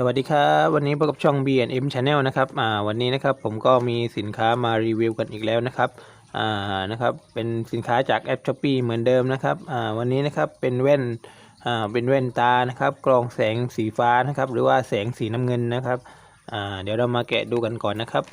สวัสดีครับวันนี้พบกับช่อง B&M Channel นะครับอ่าวันนี้นะครับผมก็มีสินค้ามารีวิวกันอีกแล้วนะครับอ่านะครับเป็นสินค้าจากแอป s h อ p e e เหมือนเดิมนะครับอ่าวันนี้นะครับเป็นแว่นอ่าเป็นแว่นตานะครับกรองแสงสีฟ้านะครับหรือว่าแสงสีน้ำเงินนะครับอ่าเดี๋ยวเรามาแกะดูกันก่อนนะครับ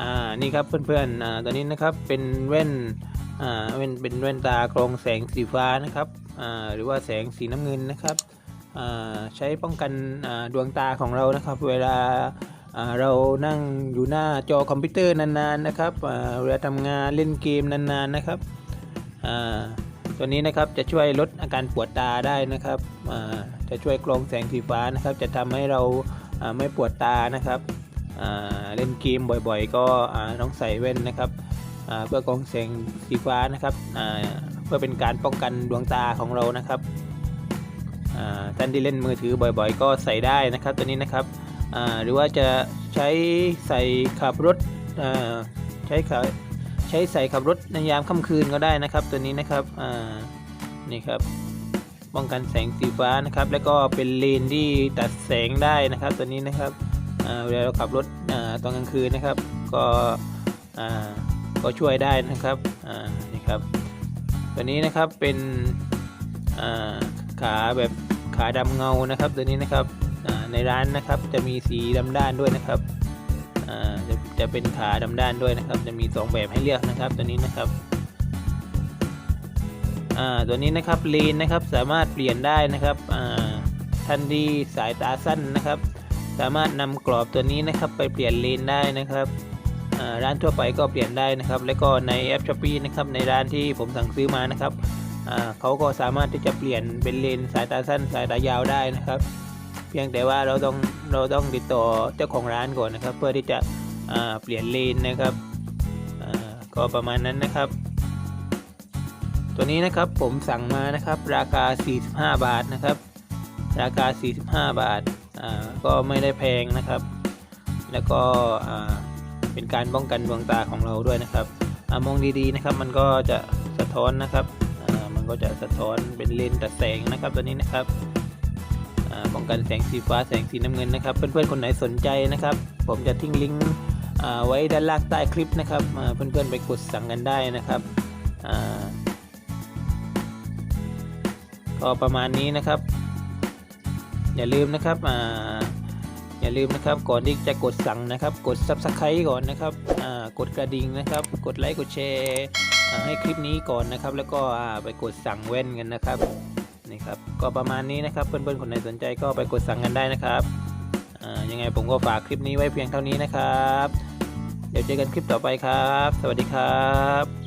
อ่านี่ครับเพื่อนๆอ่าตอนนี้นะครับเป็นแว่นอ่าเป็นเป็นแว่นตากรองแสงสีฟ้านะครับอ่าหรือว่าแสงสีน้ำเงินนะครับอ่าใช้ป้องกันอ่าดวงตาของเรานะครับ เวลาอ่าเรานั่งอยู่หน้าจอคอมพิวเตอร์นานๆนะครับอ่าเวลาทำงานเล่นเกมนานๆนะครับอ่าตัวนี้นะครับจะช่วยลดอาการปวดตาได้นะครับอ่าจะช่วยกรองแสงสีฟ้านะครับ จะทำให้เราอ่าไม่ปวดตานะครับอ่ เล่นเกมบ่อยๆ ก็ต้องใส่แว่นนะครับเพื่อกรองแสงสีฟ้านะครับเพื่อเป็นการป้องกันดวงตาของเรานะครับท่านที่เล่นมือถือบ่อยๆ ก็ใส่ได้นะครับตัวนี้นะครับหรือว่าจะใช้ใส่ขับรถใช้ขับใช้ใส่ขับรถในยามค่ำคืนก็ได้นะครับ ตัวนี้นะครับนี่ครับป้องกันแสงสีฟ้านะครับ แล้วก็เป็นเลนที่ตัดแสงได้นะครับ ตัวนี้นะครับ เวลาเราขับรถอตอนกลางคืนนะครับ ก็ก็ช่วยได้นะครับนี่ครับตัวนี้นะครับเป็นขาแบบขาดำเงานะครับ ตัวนี้นะครับในร้านนะครับจะมีสีดำด้านด้วยนะครับจะจะเป็นขาดำด้านด้วยนะครับ จะมีสองแบบให้เลือกนะครับ ตัวนี้นะครับตัวนี้นะครับเลนนะครับสามารถเปลี่ยนได้นะครับท่านที่สายตาสั้นนะครับ สามารถนำกรอบตัวนี้นะครับไปเปลี่ยนเลนได้นะครับร้านทั่วไปก็เปลี่ยนได้นะครับ แล้วก็ในแอปช้อปปีนะครับในร้านที่ผมสั่งซื้อมานะครับเขาก็สามารถที่จะเปลี่ยนเป็นเลนสายตาสั้นสายตายาวได้นะครับ เพียงแต่ว่าเราต้องเราต้องติดต่อเจ้าของร้านก่อนนะครับ เพื่อที่จะเปลี่ยนเลนนะครับก็ประมาณนั้นนะครับ ตัวนี้นะครับผมสั่งมานะครับ ราคา 45 บาทนะครับ ราคา 45 บาท ก็ไม่ได้แพงนะครับ แล้วก็เป็นการป้องกันดวงตาของเราด้วยนะครับอมองดีๆนะครับ มันก็จะสะท้อนนะครับมันก็จะสะท้อนเป็นเลนส์ตัดแสงนะครับตัวนี้นะครับป้องกันแสงสีฟ้าแสงสีน้ำเงินนะครับ เพื่อนๆคนไหนสนใจนะครับ ผมจะทิ้งลิงก์ไว้ด้านล่างใต้คลิปนะครับเพื่อนๆไปกดสั่งกันได้นะครับอ่าก็ประมาณนี้นะครับ อย่าลืมนะครับอ่าอย่าลืมนะครับก่อนที่จะกดสั่งนะครับ กด subscribe ก่อนนะครับอ่ากดกระดิ่งนะครับ กดไลค์กดแชร์อ่าให้คลิปนี้ก่อนนะครับ แล้วก็อ่าไปกดสั่งแว่นกันนะครับนี่ครับก็ประมาณนี้นะครับเพื่อนๆคนไหนสนใจก็ไปกดสั่งกันได้นะครับอ่ายังไงผมก็ฝากคลิปนี้ไว้เพียงเท่านี้นะครับ เดี๋ยวเจอกันคลิปต่อไปครับ สวัสดีครับ